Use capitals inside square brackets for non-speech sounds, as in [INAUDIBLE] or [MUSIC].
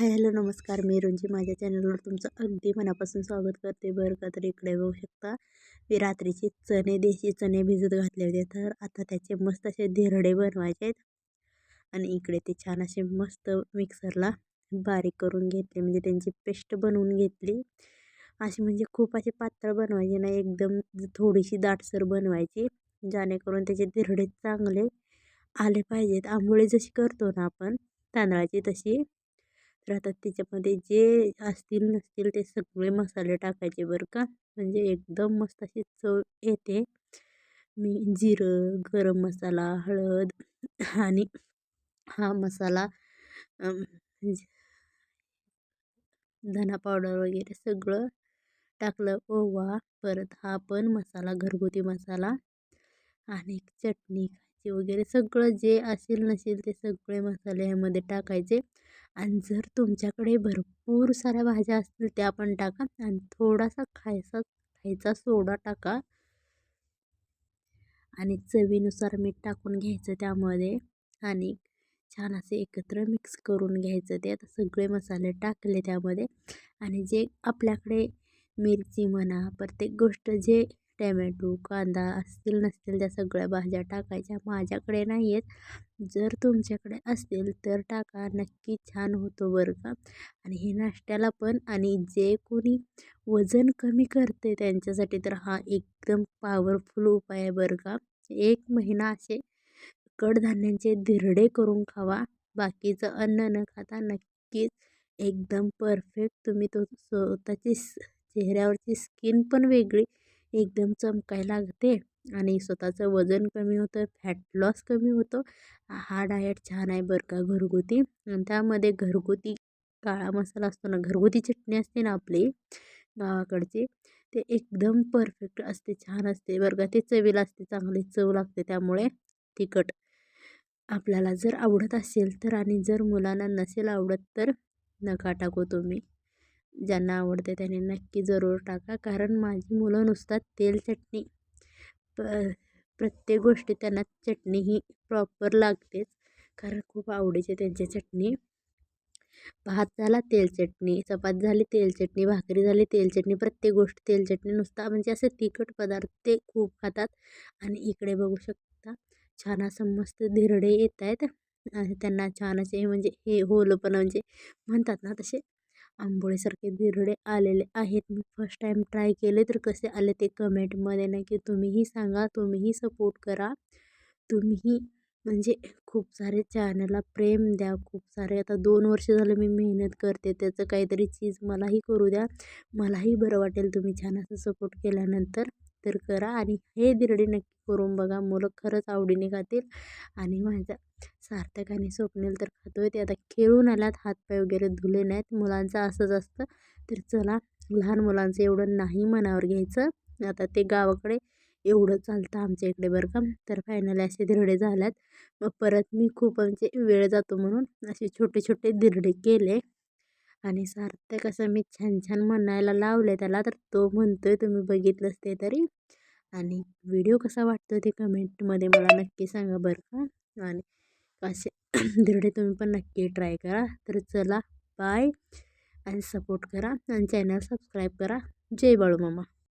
Hi hello नमस्कार. मी रुंजी. माझ्या चॅनलवर तुमचं अगदी मनापासून स्वागत करते. बरं का तर इकडे बघू शकता मी रात्रीचे चणे देशी चणे भिजत घातले होते. तर आता त्याचे मस्त असे धिरडे बनवायचे आहेत. आणि इकडे ते छान असे मस्त मिक्सरला बारीक करून घेतले. म्हणजे त्यांची पेस्ट बनवून घेतली. अशी म्हणजे खूप असे पातळ बनवायचे ना एकदम थोडीशी दाटसर बनवायची. जेणेकरून त्याचे धिरडे चांगले आले पाहिजेत. आंबोळी जशी करतो ना आपण तांदळाची तशी. तर आता त्याच्यामध्ये जे असतील नसतील ते सगळे मसाले टाकायचे बरं का. म्हणजे एकदम मस्त अशी चव येते. मी जिरं गरम मसाला हळद आणि हा मसाला म्हणजे धना पावडर वगैरे सगळं टाकलं. ओवा परत हा पण मसाला घरगुती मसाला आणि चटणी मिरची वगैरे सगळं जे असेल नसेल ते सगळे मसाले ह्यामध्ये टाकायचे. आणि जर तुमच्याकडे भरपूर साऱ्या भाज्या असतील त्या पण टाका आणि थोडासा खायचा खायचा सोडा टाका. आणि चवीनुसार मीठ टाकून घ्यायचं त्यामध्ये आणि छान असे एकत्र मिक्स करून घ्यायचं ते. आता सगळे मसाले टाकले त्यामध्ये. आणि जे आपल्याकडे मिरची म्हणा प्रत्येक गोष्ट जे टॅमॅटो कांदा असतील नसतील त्या सगळ्या भाज्या टाकायच्या. माझ्याकडे नाही आहेत जर तुमच्याकडे असतील तर टाका. नक्की छान होतो बरं का? आणि हे नाश्त्याला पण आणि जे कोणी वजन कमी करते त्यांच्यासाठी तर हा एकदम पॉवरफुल उपाय आहे बरं का? एक महिना असे कडधान्यांचे धिरडे करून खावा. बाकीचं अन्न न खाता नक्कीच एकदम परफेक्ट तुम्ही तो स्वतःची चेहऱ्यावरची स्किन पण वेगळी एकदम चमकायला लागते आणि स्वतःचं वजन कमी होतं फॅट लॉस कमी होतो. हा डायट छान आहे बरं का घरगुती. आणि त्यामध्ये घरगुती काळा मसाला असतो ना घरगुती चटणी असते ना आपली गावाकडची ते एकदम परफेक्ट असते छान असते बरं का. ते चवीला असते चांगली चव लागते त्यामुळे तिखट. आपल्याला जर आवडत असेल तर आणि जर मुलांना नसेल आवडत तर नका टाकू तुम्ही. ज्यांना आवडते त्याने नक्की जरूर टाका. कारण माझी मुलं नुसतात तेल चटणी प प्रत्येक गोष्टी त्यांना चटणी ही प्रॉपर लागतेच. कारण खूप आवडीचे त्यांची चटणी. भात झाला तेल चटणी. चपाती झाली तेल चटणी. भाकरी झाली तेल चटणी. प्रत्येक गोष्ट तेल चटणी. नुसता म्हणजे असे तिखट पदार्थ ते खूप खातात. आणि इकडे बघू शकता छान असं मस्त धिरडे येत आहेत त्यांना छान असे म्हणजे हे होलं पण म्हणजे म्हणतात ना तसे आंबोळीसारखे बिरडे आलेले आहेत. मी फर्स्ट टाईम ट्राय केले तर कसे आले ते कमेंटमध्ये नक्की तुम्हीही सांगा. तुम्हीही सपोर्ट करा. तुम्हीही म्हणजे खूप सारे चॅनलला प्रेम द्या. खूप सारे आता दोन वर्ष झालं मी मेहनत करते. त्याचं काहीतरी चीज मलाही करू द्या. मलाही बरं वाटेल तुम्ही छान असं सपोर्ट केल्यानंतर. तर करा आणि हे दिरडे नक्की करून बघा. मुलं खरंच आवडीने खातील आणि माझ्या सार्थक आणि स्वप्नील तर खातो आहे ते आता खेळून आल्यात. हातपाय वगैरे धुले नाहीत. मुलांचं असंच असतं. तर चला लहान मुलांचं एवढं नाही मनावर घ्यायचं. आता ते गावाकडे एवढं चालतं आमच्या इकडे बरं का. तर फायनली असे धिरडे झाल्यात. मग परत मी खूप म्हणजे वेळ जातो म्हणून असे छोटे छोटे धिरडे केले. आणि सार्थक असं मी छान छान म्हणायला लावले त्याला. तर तो म्हणतोय तुम्ही बघितलंच ते तरी. आणि व्हिडिओ कसा वाटतो ते कमेंटमध्ये मला नक्की सांगा बरं का. आणि असे [CLEARS THROAT] धिरडे तुम्ही पण नक्की ट्राय करा. तर चला बाय. आणि सपोर्ट करा आणि चॅनल सबस्क्राईब करा. जय बाळू मामा